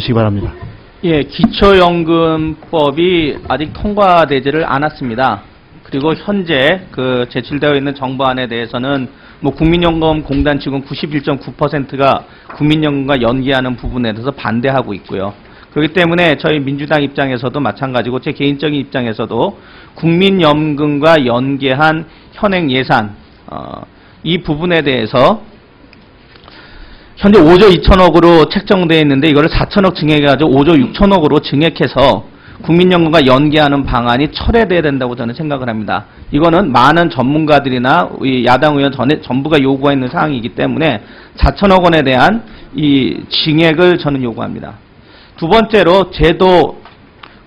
주시기 바랍니다. 예, 기초연금법이 아직 통과되지를 않았습니다. 그리고 현재 그 제출되어 있는 정부안에 대해서는 뭐 국민연금 공단 지금 91.9%가 국민연금과 연계하는 부분에 대해서 반대하고 있고요. 그렇기 때문에 저희 민주당 입장에서도 마찬가지고 제 개인적인 입장에서도 국민연금과 연계한 현행 예산 어, 이 부분에 대해서 현재 5조 2천억으로 책정되어 있는데 이거를 4천억 증액해가지고 5조 6천억으로 증액해서 국민연금과 연계하는 방안이 철회돼야 된다고 저는 생각을 합니다. 이거는 많은 전문가들이나 이 야당 의원 전에 전부가 요구하고 있는 사항이기 때문에 4천억 원에 대한 이 증액을 저는 요구합니다. 두 번째로 제도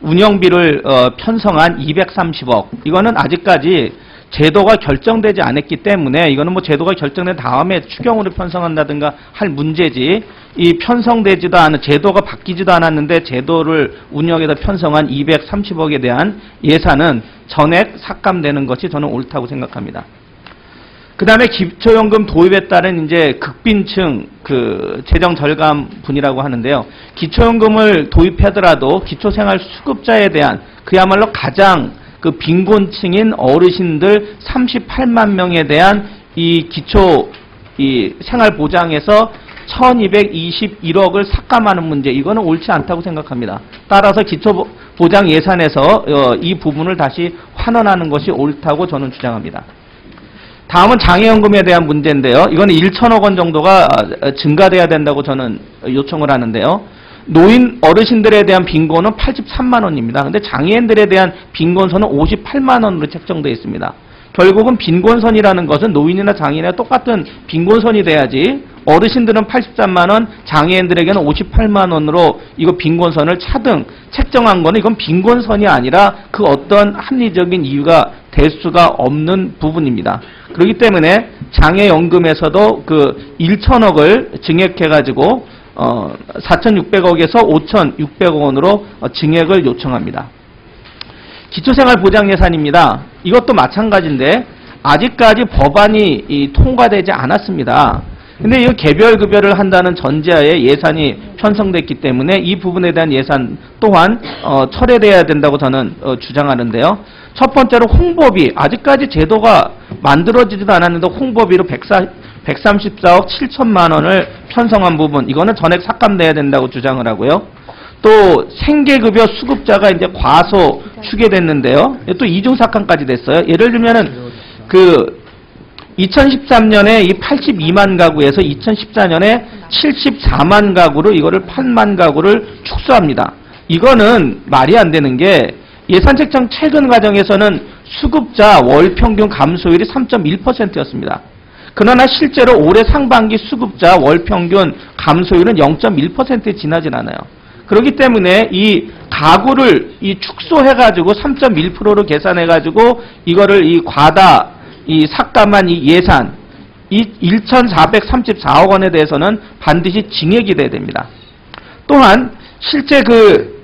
운영비를 어, 편성한 230억 이거는 아직까지 제도가 결정되지 않았기 때문에 이거는 뭐 제도가 결정된 다음에 추경으로 편성한다든가 할 문제지 이 편성되지도 않은 제도가 바뀌지도 않았는데 제도를 운영해서 편성한 230억에 대한 예산은 전액 삭감되는 것이 저는 옳다고 생각합니다. 그 다음에 기초연금 도입에 따른 이제 극빈층 그 재정 절감 분이라고 하는데요. 기초연금을 도입하더라도 기초생활 수급자에 대한 그야말로 가장 그 빈곤층인 어르신들 38만 명에 대한 이 기초 이 생활 보장에서 1221억을 삭감하는 문제 이거는 옳지 않다고 생각합니다. 따라서 기초 보장 예산에서 어, 이 부분을 다시 환원하는 것이 옳다고 저는 주장합니다. 다음은 장애연금에 대한 문제인데요. 이거는 1천억 원 정도가 어, 증가돼야 된다고 저는 요청을 하는데요. 노인 어르신들에 대한 빈곤은 83만 원입니다. 근데 장애인들에 대한 빈곤선은 58만 원으로 책정되어 있습니다. 결국은 빈곤선이라는 것은 노인이나 장애인이나 똑같은 빈곤선이 돼야지 어르신들은 83만 원, 장애인들에게는 58만 원으로 이거 빈곤선을 차등 책정한 거는 이건 빈곤선이 아니라 그 어떤 합리적인 이유가 될 수가 없는 부분입니다. 그렇기 때문에 장애연금에서도 그 1천억을 증액해가지고 어 4,600억에서 5,600억 원으로 어, 증액을 요청합니다. 기초생활보장 예산입니다. 이것도 마찬가지인데 아직까지 법안이 이 통과되지 않았습니다. 근데 이 개별 급여를 한다는 전제하에 예산이 편성됐기 때문에 이 부분에 대한 예산 또한 어, 철회돼야 된다고 저는 어, 주장하는데요. 첫 번째로 홍보비 아직까지 제도가 만들어지지도 않았는데 홍보비로 104, 134억 7천만 원을 편성한 부분 이거는 전액 삭감돼야 된다고 주장을 하고요. 또 생계급여 수급자가 이제 과소 추계됐는데요. 또 이중 삭감까지 됐어요. 예를 들면은 그 2013년에 이 82만 가구에서 2014년에 74만 가구로 이거를 8만 가구를 축소합니다. 이거는 말이 안 되는 게 예산 책정 최근 과정에서는 수급자 월 평균 감소율이 3.1%였습니다. 그러나 실제로 올해 상반기 수급자 월 평균 감소율은 0.1%에 지나진 않아요. 그렇기 때문에 이 가구를 이 축소해가지고 3.1%로 계산해가지고 이거를 이 과다 이 삭감한 이 예산 이 1,434억 원에 대해서는 반드시 증액이 돼야 됩니다. 또한 실제 그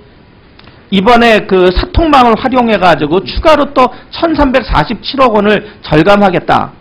이번에 그 사통망을 활용해 가지고 추가로 또 1,347억 원을 절감하겠다.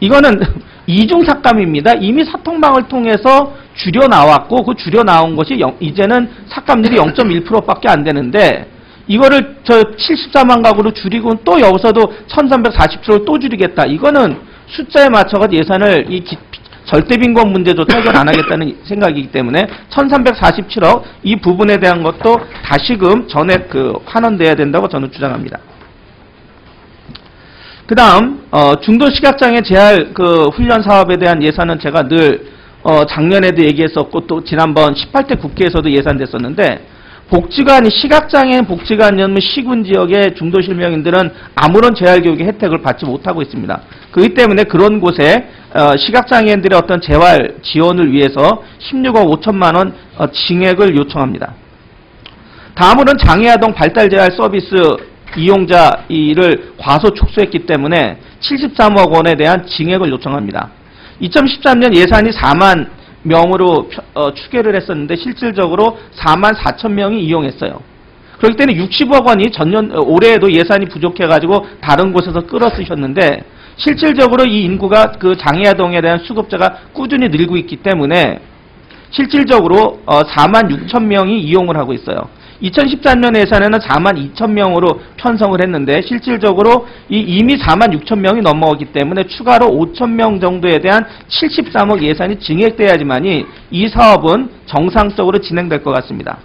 이거는 이중 삭감입니다. 이미 사통망을 통해서 줄여 나왔고 그 줄여 나온 것이 영- 이제는 삭감률이 0.1%밖에 안 되는데 이거를 저 74만 가구로 줄이고 또 여기서도 1,347을 또 줄이겠다. 이거는 숫자에 맞춰서 예산을 이 기- 절대 빈곤 문제조차 해결 안 하겠다는 생각이기 때문에 1,347억 이 부분에 대한 것도 다시금 전액 그 환원돼야 된다고 저는 주장합니다. 그 다음, 어, 중도 시각장애 재활 그 훈련 사업에 대한 예산은 제가 늘, 어, 작년에도 얘기했었고 또 지난번 18대 국회에서도 예산됐었는데 복지관, 시각장애인 복지관이면 시군 지역의 중도 실명인들은 아무런 재활교육의 혜택을 받지 못하고 있습니다. 그렇기 때문에 그런 곳에 어, 시각장애인들의 어떤 재활 지원을 위해서 16억 5천만 원 어, 증액을 요청합니다. 다음으로는 장애아동 발달재활 서비스 이용자 이를 과소 축소했기 때문에 73억 원에 대한 증액을 요청합니다. 2013년 예산이 4만 명으로 펴- 어, 추계를 했었는데 실질적으로 4만 4천 명이 이용했어요. 그렇기 때문에 60억 원이 전년 어, 올해에도 예산이 부족해가지고 다른 곳에서 끌어 쓰셨는데 실질적으로 이 인구가 그 장애아동에 대한 수급자가 꾸준히 늘고 있기 때문에 실질적으로 어, 4만 6천 명이 이용을 하고 있어요. 2013년 예산에는 4만 2천 명으로 편성을 했는데 실질적으로 이 이미 4만 6천 명이 넘어오기 때문에 추가로 5천 명 정도에 대한 73억 예산이 증액돼야지만이 이 사업은 정상적으로 진행될 것 같습니다.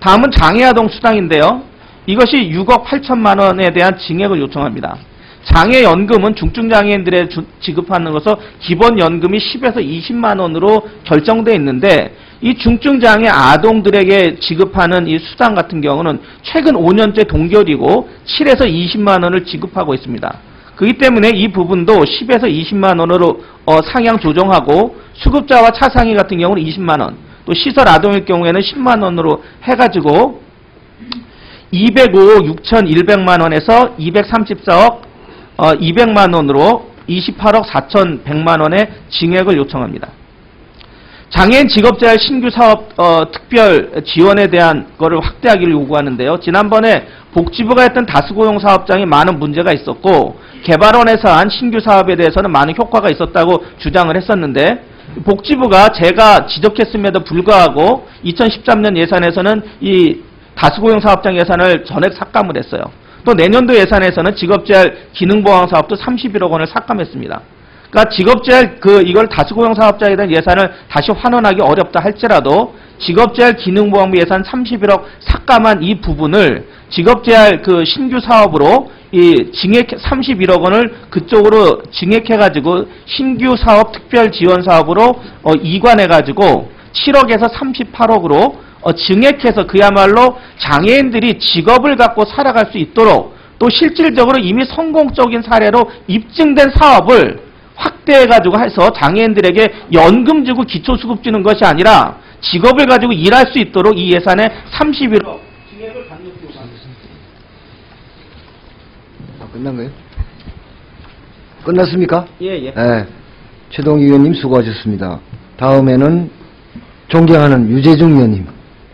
다음은 장애아동 수당인데요. 이것이 6억 8천만 원에 대한 증액을 요청합니다. 장애연금은 중증장애인들에 주- 지급하는 것은 기본연금이 10에서 20만 원으로 결정돼 있는데 이 중증 장애 아동들에게 지급하는 이 수당 같은 경우는 최근 5년째 동결이고 7에서 20만 원을 지급하고 있습니다. 그렇기 때문에 이 부분도 10에서 20만 원으로 어, 상향 조정하고 수급자와 차상위 같은 경우는 20만 원, 또 시설 아동일 경우에는 10만 원으로 해가지고 205억 6,100만 원에서 234억 어, 200만 원으로 28억 4,100만 원의 증액을 요청합니다. 장애인 직업재활 신규 사업 어, 특별 지원에 대한 거를 확대하기를 요구하는데요. 지난번에 복지부가 했던 다수고용 사업장에 많은 문제가 있었고 개발원에서 한 신규 사업에 대해서는 많은 효과가 있었다고 주장을 했었는데 복지부가 제가 지적했음에도 불구하고 2013년 예산에서는 이 다수고용 사업장 예산을 전액 삭감을 했어요. 또 내년도 예산에서는 직업재활 기능보강 사업도 31억 원을 삭감했습니다. 그러니까 직업재활 그 이걸 다수고용 사업자에 대한 예산을 다시 환원하기 어렵다 할지라도 직업재활 기능보험부 예산 31억 삭감한 이 부분을 직업재활 그 신규 사업으로 이 증액 31억 원을 그쪽으로 증액해 가지고 신규 사업 특별 지원 사업으로 어, 이관해 가지고 7억에서 38억으로 어, 증액해서 그야말로 장애인들이 직업을 갖고 살아갈 수 있도록 또 실질적으로 이미 성공적인 사례로 입증된 사업을 확대해가지고 해서 장애인들에게 연금 주고 기초수급 주는 것이 아니라 직업을 가지고 일할 수 있도록 이 예산에 31억 증액을 강력히 요구합니다. 아, 끝난 거예요? 끝났습니까? 예, 예. 네. 최동 의원님 수고하셨습니다. 다음에는 존경하는 유재중 의원님.